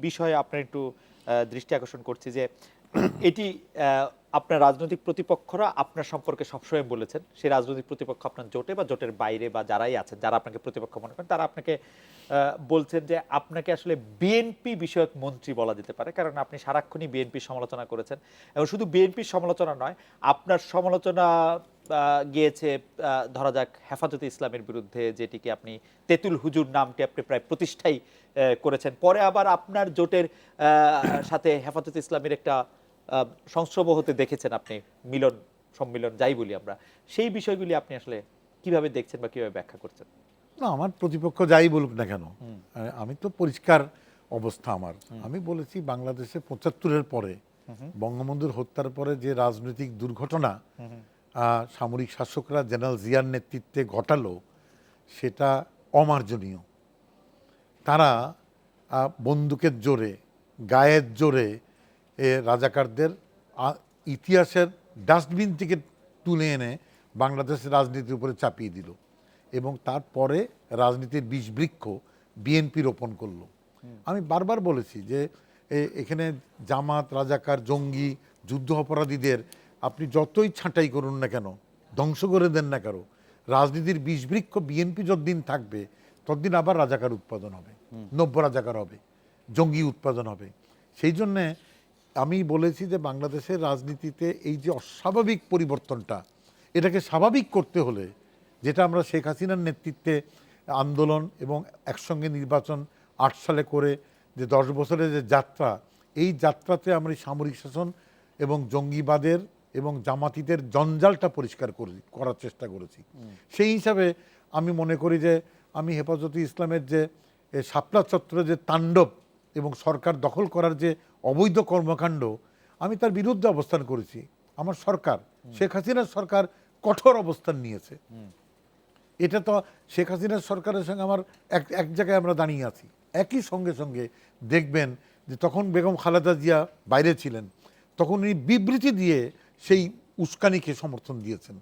বিষয়ে আপনার একটু দৃষ্টি আকর্ষণ করছি যে এটি আপনার রাজনৈতিক প্রতিপক্ষরা আপনার সম্পর্কে সবসময় বলেছেন। সেই রাজনৈতিক প্রতিপক্ষ আপনার জোটে বা জোটের বাইরে বা যারাই আছেন, যারা আপনাকে প্রতিপক্ষ মনে করেন, তারা আপনাকে বলছেন যে আপনাকে আসলে বিএনপি বিষয়ক মন্ত্রী বলা যেতে পারে। কারণ আপনি সারাক্ষণই বিএনপির সমালোচনা করেছেন। এবং শুধু বিএনপির সমালোচনা নয়, আপনার সমালোচনা গিয়েছে ধরা যাক হেফাজতে ইসলামের বিরুদ্ধে যেটিকে আপনি তেতুল হুজুর নামটি আপনি প্রায় প্রতিষ্ঠাই করেছেন। পরে আবার আপনার জোটের সাথে হেফাজতে ইসলামের একটা সংস্রব হতে দেখেছেন আপনি মিলন সম্মিলন যাই বলি আমরা। সেই বিষয়গুলি আপনি আসলে কীভাবে দেখছেন বা কীভাবে ব্যাখ্যা করছেন? না আমার প্রতিপক্ষ যাই বলুক না কেন আমি তো পরিষ্কার অবস্থা আমার। আমি বলেছি বাংলাদেশে পঁচাত্তরের পরে বঙ্গবন্ধুর হত্যার পরে যে রাজনৈতিক দুর্ঘটনা সামরিক শাসকরা জেনারেল জিয়ার নেতৃত্বে ঘটালো সেটা অমার্জনীয়। তারা বন্দুকের জোরে গায়ের জোরে রাজাকারদের ইতিহাসের ডাস্টবিন থেকে তুলে এনে বাংলাদেশের রাজনীতির উপরে চাপিয়ে দিল এবং তারপরে রাজনীতির বিষবৃক্ষ বিএনপি রোপণ করল। আমি বারবার বলেছি যে এ- এখানে জামাত রাজাকার জঙ্গি যুদ্ধ অপরাধীদের আপনি যতই ছাঁটাই করুন না কেন ধ্বংস করে দেন না কেন রাজনীতির বিষবৃক্ষ বিএনপি যতদিন থাকবে ততদিন আবার রাজাকার উৎপাদন হবে নব্য রাজাকার হবে জঙ্গি উৎপাদন হবে। সেই জন্যে আমি বলেছি যে বাংলাদেশের রাজনীতিতে এই যে অস্বাভাবিক পরিবর্তনটা, এটাকে স্বাভাবিক করতে হলে যেটা আমরা শেখ হাসিনার নেতৃত্বে আন্দোলন এবং একসঙ্গে নির্বাচন আট সালে করে যে দশ বছরের যে যাত্রা, এই যাত্রাতে আমরা সামরিক শাসন এবং জঙ্গিবাদের এবং জামাতিদের জঞ্জালটা পরিষ্কার করে, করার চেষ্টা করেছি। সেই হিসাবে আমি মনে করি যে আমি হেফাজতে ইসলামের যে শাপলা চত্বরে যে তাণ্ডব এবং সরকার দখল করার যে অবৈধ কর্মকাণ্ড আমি তার বিরুদ্ধে অবস্থান করেছি। আমার সরকার শেখ হাসিনার সরকার কঠোর অবস্থান নিয়েছে। এটা তো শেখ হাসিনার সরকারের সঙ্গে আমার এক এক জায়গায় আমরা দাঁড়িয়ে আছি। একই সঙ্গে সঙ্গে দেখবেন যে তখন বেগম খালেদা জিয়া বাইরে ছিলেন তখন উনি বিবৃতি দিয়ে সেই উস্কানিকে সমর্থন দিয়েছেন।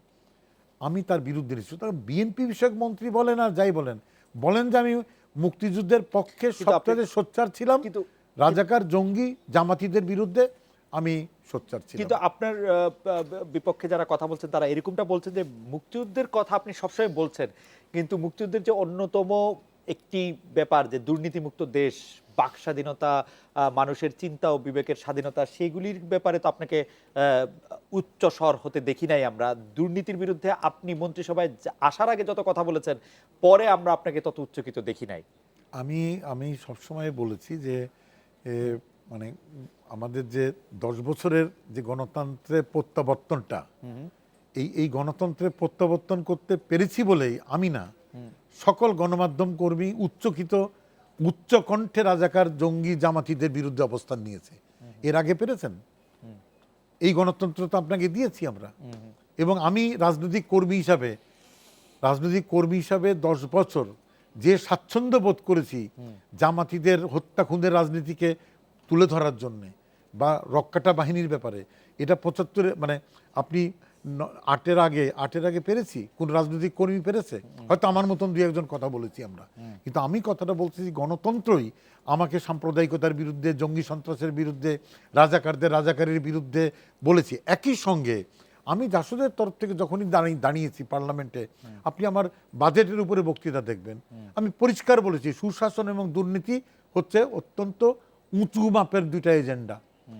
আমি তার বিরুদ্ধে নিচ্ছি সুতরাং বিএনপি বিষয়ক মন্ত্রী বলেন আর যাই বলেন বলেন যে আমি মুক্তিযুদ্ধের পক্ষে সবচেয়ে সোচ্চার ছিলাম। কিন্তু- রাজাকার জঙ্গি জামাতিদের বিরুদ্ধে আমি সোচ্চার ছিলাম। কিন্তু আপনার বিপক্ষে যারা কথা বলছেন তারা এরকমটা বলছেন যে মুক্তিযুদ্ধের কথা আপনি সবসময় বলছেন। কিন্তু মুক্তিযুদ্ধের যে অন্যতম একটি ব্যাপার যে দুর্নীতিমুক্ত দেশ বাক স্বাধীনতা মানুষের চিন্তা ও বিবেকের স্বাধীনতা সেগুলির ব্যাপারে তো আপনাকে উচ্চ স্বর হতে দেখি নাই আমরা। দুর্নীতির বিরুদ্ধে আপনি মন্ত্রিসভায় আসার আগে যত কথা বলেছেন পরে আমরা আপনাকে তত উচ্চকিত দেখি নাই। আমি আমি সবসময় বলেছি যে মানে আমাদের যে দশ বছরের যে গণতন্ত্রের প্রত্যাবর্তনটা এই এই গণতন্ত্রের প্রত্যাবর্তন করতে পেরেছি বলেই আমি না সকল গণমাধ্যম কর্মী উচ্চকিত উচ্চ কণ্ঠে রাজাকার জঙ্গি জামাতিদের বিরুদ্ধে অবস্থান নিয়েছে। এর আগে পেরেছেন? এই গণতন্ত্র তো আপনাকে দিয়েছি আমরা। এবং আমি রাজনৈতিক কর্মী হিসাবে রাজনৈতিক কর্মী হিসাবে দশ বছর যে স্বাচ্ছন্দ্য বোধ করেছি জামাতিদের হত্যা খুনের রাজনীতিকে তুলে ধরার জন্যে বা রক্ষাটা বাহিনীর ব্যাপারে এটা পঁচাত্তরে মানে আপনি আটের আগে আটের আগে পেরেছি কোন রাজনৈতিক কর্মী পেরেছে। হয়তো আমার মতন দু একজন কথা বলেছি আমরা। কিন্তু আমি কথাটা বলছি যে গণতন্ত্রই আমাকে সাম্প্রদায়িকতার বিরুদ্ধে জঙ্গি সন্ত্রাসের বিরুদ্ধে রাজাকারদের রাজাকারের বিরুদ্ধে বলেছি। একই সঙ্গে আমি জাসদের তরফ থেকে যখনই দাঁড়িয়ে দাঁড়িয়েছি পার্লামেন্টে আপনি আমার বাজেটের উপরে বক্তৃতা দেখবেন। আমি পরিষ্কার বলেছি সুশাসন এবং দুর্নীতি হচ্ছে অত্যন্ত উঁচু মাপের দুইটা এজেন্ডা।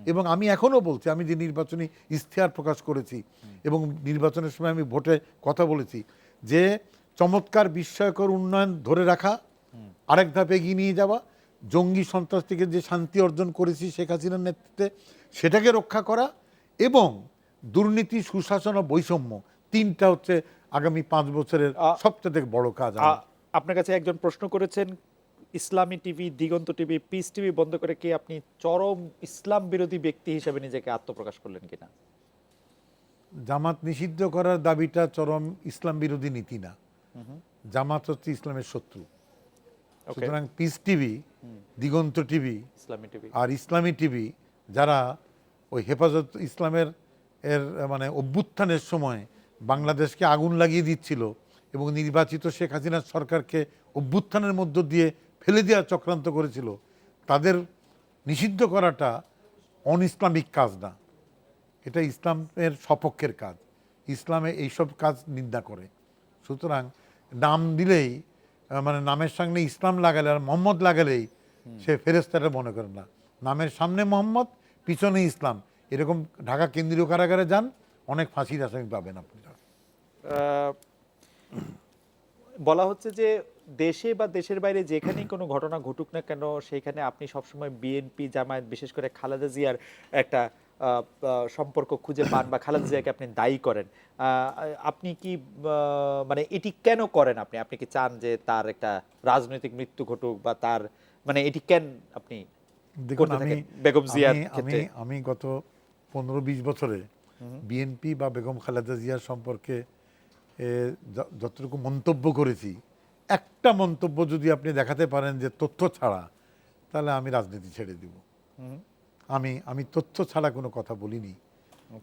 এবং আমি এখনও বলছি আমি যে নির্বাচনী ইশতেহার প্রকাশ করেছি এবং নির্বাচনের সময় আমি ভোটে কথা বলেছি যে চমৎকার বিস্ময়কর উন্নয়ন ধরে রাখা আরেক ধাপ এগিয়ে নিয়ে যাওয়া জঙ্গি সন্ত্রাস থেকে যে শান্তি অর্জন করেছি শেখ হাসিনার নেতৃত্বে সেটাকে রক্ষা করা এবং দুর্নীতি সুশাসন ও বৈষম্য তিনটা হচ্ছে আগামী পাঁচ বছরের সবচেয়ে বড় কাজ। আপনার কাছে একজন প্রশ্ন করেছেন Islami TV Diganta TV peace TV বন্ধ করে কি আপনি চরম ইসলাম বিরোধী ব্যক্তি হিসেবে নিজেকে আত্মপ্রকাশ করলেন কিনা? জামাত নিষিদ্ধ করার দাবিটা চরম ইসলাম বিরোধী নীতি না। জামাত হচ্ছে ইসলামের শত্রু। সুতরাং peace TV Diganta TV Islami TV. আর ইসলামী টিভি যারা ওই হেফাজত ইসলামের এর মানে অভ্যুত্থানের সময় বাংলাদেশকে আগুন লাগিয়ে দিচ্ছিল এবং নির্বাচিত শেখ হাসিনার সরকারকে অভ্যুত্থানের মধ্য দিয়ে ফেলে দেওয়ার চক্রান্ত করেছিল তাদের নিষিদ্ধ করাটা অন ইসলামিক কাজ না। এটা ইসলামের সপক্ষের কাজ। ইসলামে এইসব কাজ নিন্দা করে। সুতরাং নাম দিলেই মানে নামের সামনে ইসলাম লাগালে আর মোহাম্মদ লাগালেই সে ফেরেস্তাটা মনে করে না। নামের সামনে মোহাম্মদ পিছনে ইসলাম। এরকম ঢাকা কেন্দ্রীয় কারাগারে যান অনেক ফাঁসির আসামি পাবেন আপনি বলা হচ্ছে যে দেশে বা দেশের বাইরে যেখানেই কোনো ঘটনা ঘটুক না কেন সেখানে আপনি সবসময় বিএনপি জামায়াত বিশেষ করে খালেদা জিয়ার একটা সম্পর্ক খুঁজে পান বা খালেদা জিয়াকে আপনি দায়ী করেন। আপনি কি মানে এটি কেন করেন আপনি? আপনি কি চান যে তার একটা রাজনৈতিক মৃত্যু ঘটুক বা তার মানে এটি কেন আপনি বেগম জিয়ার আমি- আমি গত পনেরো বিশ বছরে বিএনপি বা বেগম খালেদা জিয়ার সম্পর্কে যতটুকু মন্তব্য করেছি একটা মন্তব্য যদি আপনি দেখাতে পারেন যে তথ্য ছাড়া তাহলে আমি রাজনীতি ছেড়ে দিব। আমি আমি তথ্য ছাড়া কোনো কথা বলিনি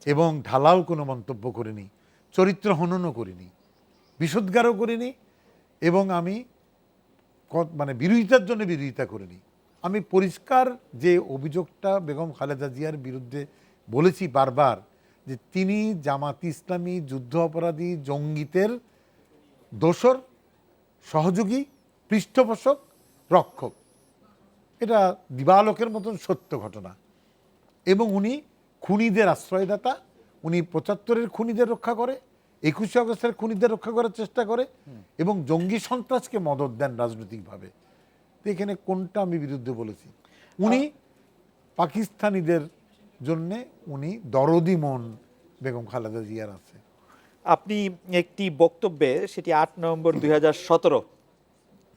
এবং ঢালাও কোনো মন্তব্য করিনি চরিত্র হননও করিনি বিশুদ্ধারও করিনি এবং আমি মানে বিরোধিতার জন্য বিরোধিতা করিনি। আমি পরিষ্কার যে অভিযোগটা বেগম খালেদা জিয়ার বিরুদ্ধে বলেছি বারবার যে তিনি জামাত ইসলামী যুদ্ধ অপরাধী জঙ্গিতের দোসর সহযোগী, পৃষ্ঠপোষক, রক্ষক। এটা দিবালোকের মতন সত্য ঘটনা। এবং উনি খুনিদের আশ্রয়দাতা, উনি পঁচাত্তরের খুনিদের রক্ষা করে, একুশে আগস্টের খুনিদের রক্ষা করার চেষ্টা করে, এবং জঙ্গি সন্ত্রাসকে মদত দেন রাজনৈতিকভাবে। তো এখানে কোনটা আমি বিরুদ্ধে বলেছি? উনি পাকিস্তানিদের জন্যে উনি দরদি মন বেগম খালেদা জিয়ার আছে। আপনি একটি বক্তব্যে সেটি আট নভেম্বর দুই হাজার সতেরো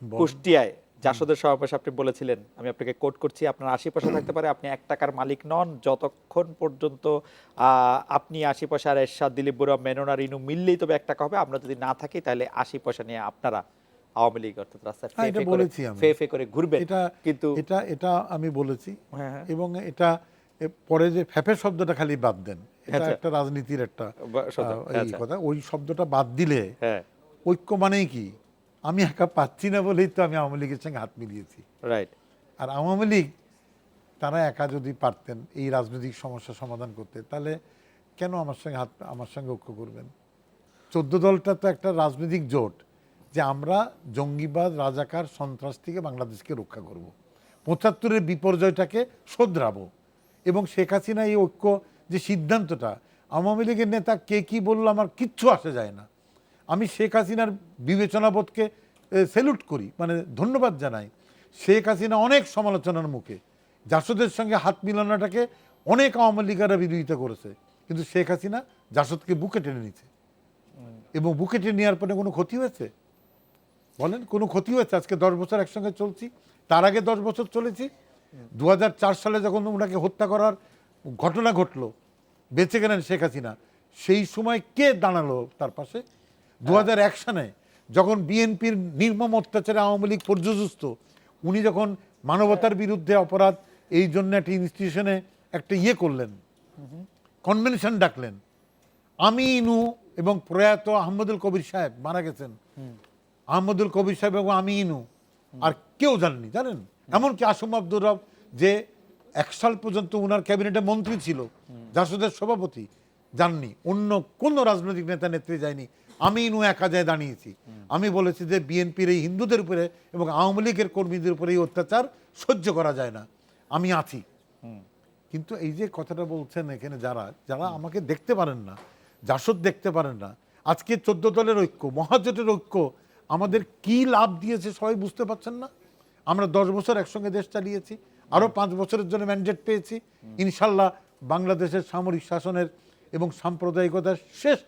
কুষ্টিয়ায় জাসদের সমাবেশ আপনি বলেছিলেন আমি আপনাকে কোট করছি আপনার আশি পয়সা থাকতে পারে আপনি এক টাকার মালিক নন যতক্ষণ পর্যন্ত আপনি আশি পয়সা আর এরশাদ দিলীপ বড়ুয়া মেননা রিনু মিললেই তবে এক টাকা হবে আমরা যদি না থাকি তাহলে আশি পয়সা নিয়ে আপনারা আওয়ামী লীগ অর্থাৎ রাস্তায় হ্যাঁ, ফে এটা ফে করে বলেছি ফে ফে করে ঘুরবেন এটা কিন্তু এটা এটা আমি বলেছি। হ্যাঁ, হ্যাঁ। এবং এটা পরে যে ফ্যাপে শব্দটা খালি বাদ দেন। এটা আচ্ছা। একটা রাজনীতির একটা আচ্ছা। কথা। ওই শব্দটা বাদ দিলে হ্যাঁ। ঐক্য মানেই কি? আমি একা পাচ্ছি না বলেই তো আমি আওয়ামী লীগের সঙ্গে হাত মিলিয়েছি। রাইট আর আওয়ামী লীগ তারা একা যদি পারতেন এই রাজনৈতিক সমস্যা সমাধান করতে তাহলে কেন আমার সঙ্গে হাত আমার সঙ্গে ঐক্য করবেন? চোদ্দ দলটা তো একটা রাজনৈতিক জোট যে আমরা জঙ্গিবাদ রাজাকার সন্ত্রাস থেকে বাংলাদেশকে রক্ষা করব। পঁচাত্তরের বিপর্যয়টাকে শোধরাবো। এবং শেখ হাসিনা এই ঐক্য যে সিদ্ধান্তটা, আওয়ামী লীগের নেতা কে কি বলল আমার কিচ্ছু আসে যায় না। আমি শেখ হাসিনার বিবেচনাবোধকে সেলুট করি মানে ধন্যবাদ জানাই। শেখ হাসিনা অনেক সমালোচনার মুখে, জাসদের সঙ্গে হাত মিলানোটাকে অনেক আওয়ামী লীগারা বিরোধিতা করেছে। কিন্তু শেখ হাসিনা জাসদকে বুকে টেনে নিচ্ছে এবং বুকে টেনে নেওয়ার পরে কোনো ক্ষতি হয়েছে? বলেন, কোনো ক্ষতি হয়েছে? আজকে দশ বছর একসঙ্গে চলছি, তার আগে দশ বছর চলেছি। দু হাজার চার সালে যখন ওনাকে হত্যা করার ঘটনা ঘটলো বেঁচে গেলেন শেখ হাসিনা। সেই সময় কে দাঁড়াল তার পাশে? দু হাজার এক সালে যখন বিএনপির নির্মম অত্যাচারে আওয়ামী লীগ পর্যদস্ত উনি যখন মানবতার বিরুদ্ধে অপরাধ, এই জন্য একটা ইনস্টিটিউশনে একটা ইয়ে করলেন। কনভেনশন ডাকলেন। আমি ইনু এবং প্রয়াত আহমদুল কবির সাহেব মারা গেছেন। আহমদুল কবির সাহেব এবং আমি ইনু আর কেউ জানেনি জানেন? এমনকি আসম আব্দুর রব যে এক সাল পর্যন্ত উনার ক্যাবিনেটে মন্ত্রী ছিল। জাসদের সভাপতি যাননি। অন্য কোন রাজনৈতিক নেতা নেত্রী যায়নি। আমি ইনু একা যায় দাঁড়িয়েছি। আমি বলেছি যে বিএনপির এই হিন্দুদের উপরে এবং আওয়ামী লীগের কর্মীদের উপরে এই অত্যাচার সহ্য করা যায় না। আমি আছি। কিন্তু এই যে কথাটা বলছেন এখানে যারা যারা আমাকে দেখতে পারেন না জাসদ দেখতে পারেন না আজকে চোদ্দ দলের ঐক্য মহাজোটের ঐক্য আমাদের কি লাভ দিয়েছে সবাই বুঝতে পারছেন না? আমরা দশ বছর একসঙ্গে দেশ চালিয়েছি আরও পাঁচ বছরের জন্য ম্যান্ডেট পেয়েছি। ইনশাল্লাহ বাংলাদেশের সামরিক শাসনের এবং সাম্প্রদায়িকতার শেষ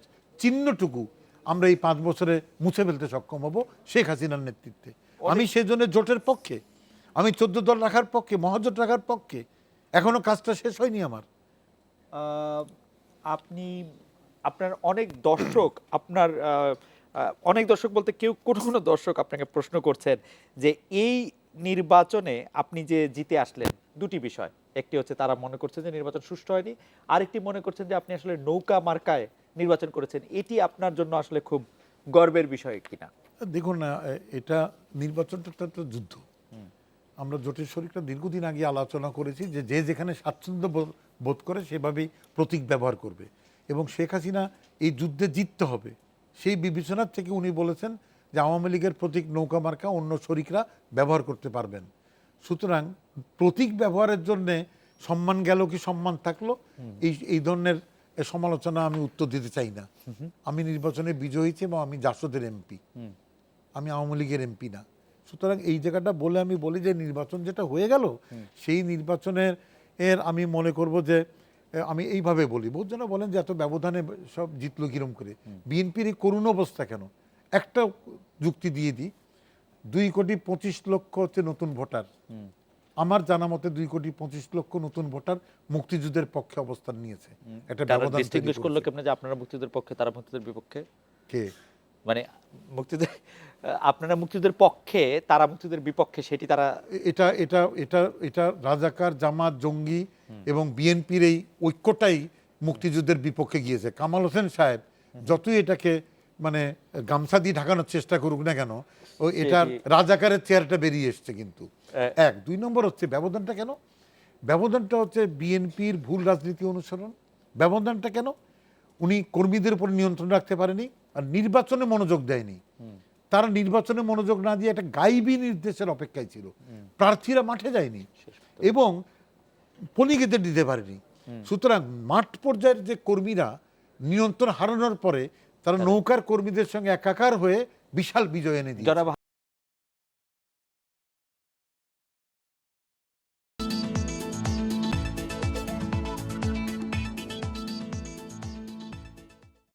চিহ্নটুকু আমরা এই পাঁচ বছরে মুছে ফেলতে সক্ষম হব শেখ হাসিনার নেতৃত্বে। আমি সেজন্য জোটের পক্ষে আমি চোদ্দ দল রাখার পক্ষে মহাজোট রাখার পক্ষে এখনও কাজটা শেষ হয়নি আমার। আপনি আপনার অনেক দর্শক আপনার অনেক দর্শক বলতে কেউ কোনো কোনো দর্শক আপনাকে প্রশ্ন করছেন যে এই নির্বাচনে আপনি যে জিতে আসলেন দুটি বিষয়। একটি হচ্ছে তারা মনে করছেন যে নির্বাচন সুষ্ঠু হয়নি আরেকটি মনে করছেন যে আপনি আসলে নৌকা মার্কায় নির্বাচন করেছেন এটি আপনার জন্য আসলে খুব গর্বের বিষয় কিনা? দেখুন না এটা নির্বাচনটা তো একটা যুদ্ধ। আমরা জোটের শরীরটা দীর্ঘদিন আগে আলোচনা করেছি যে যে যেখানে স্বাচ্ছন্দ্য বোধ করে সেভাবেই প্রতীক ব্যবহার করবে। এবং শেখ হাসিনা এই যুদ্ধে জিততে হবে। সেই বিবেচনার থেকে উনি বলেছেন যে আওয়ামী লীগের প্রতীক নৌকা মার্কা অন্য শরিকরা ব্যবহার করতে পারবেন। সুতরাং প্রতীক ব্যবহারের জন্য সম্মান গেল কি সম্মান থাকল? এই এই ধরনের সমালোচনা আমি উত্তর দিতে চাই না। আমি নির্বাচনে বিজয়ী হয়েছি এবং আমি জাসদের এমপি। আমি আওয়ামী লীগের এমপি না। সুতরাং এই জায়গাটা বলে আমি বলি যে নির্বাচন যেটা হয়ে গেল সেই নির্বাচনের এর আমি মনে করব যে আমি এইভাবে বলি। বহুত জন বলেন যে এত ব্যবধানে সব জিতলো কিরম করে। বিএনপির এই করুণ অবস্থা কেন? একটা যুক্তি দিয়ে দিই। দুই কোটি পঁচিশ লক্ষ হচ্ছে নতুন ভোটার। আমার জানা মতে দুই কোটি পঁচিশ লক্ষ নতুন ভোটার মুক্তিযুদ্ধের পক্ষে অবস্থান নিয়েছে। একটা ব্যবধান ডিস্টিংগুইশ করল কেমনে যে আপনারা মুক্তিযুদ্ধের পক্ষে তারা মুক্তিযুদ্ধের বিপক্ষে? কে? মানে মুক্তিযুদ্ধ আপনারা মুক্তিযুদ্ধের পক্ষে তারা মুক্তিযুদ্ধের বিপক্ষে সেটি তারা এটা এটা এটা এটা রাজাকার জামাত জঙ্গি এবং বিএনপির এই ঐক্যটাই মুক্তিযুদ্ধের বিপক্ষে গিয়েছে। কামাল হোসেন সাহেব যতই এটাকে মানে গামছা দিয়ে ঢাকানোর চেষ্টা করুক না কেন ও এটার রাজাকারের চেয়ারটা বেরিয়ে এসছে কিন্তু। এক। দুই নম্বর হচ্ছে ব্যবধানটা কেন? ব্যবধানটা হচ্ছে বিএনপির ভুল রাজনীতি অনুসরণ। ব্যবধানটা কেন? উনি কর্মীদের উপর নিয়ন্ত্রণ রাখতে পারেনি আর নির্বাচনে মনোযোগ দেয়নি। তারা নির্বাচনে মনোযোগ না দিয়ে একটা গাইবি নির্দেশের অপেক্ষায় ছিল। প্রার্থীরা মাঠে যায়নি এবং পলিগেতে দিতে পারেনি। সুতরাং মাঠ পর্যায়ের যে কর্মীরা নিয়ন্ত্রণ হারানোর পরে তারা নৌকার কর্মীদের সঙ্গে একাকার হয়ে বিশাল বিজয় এনে দিয়ে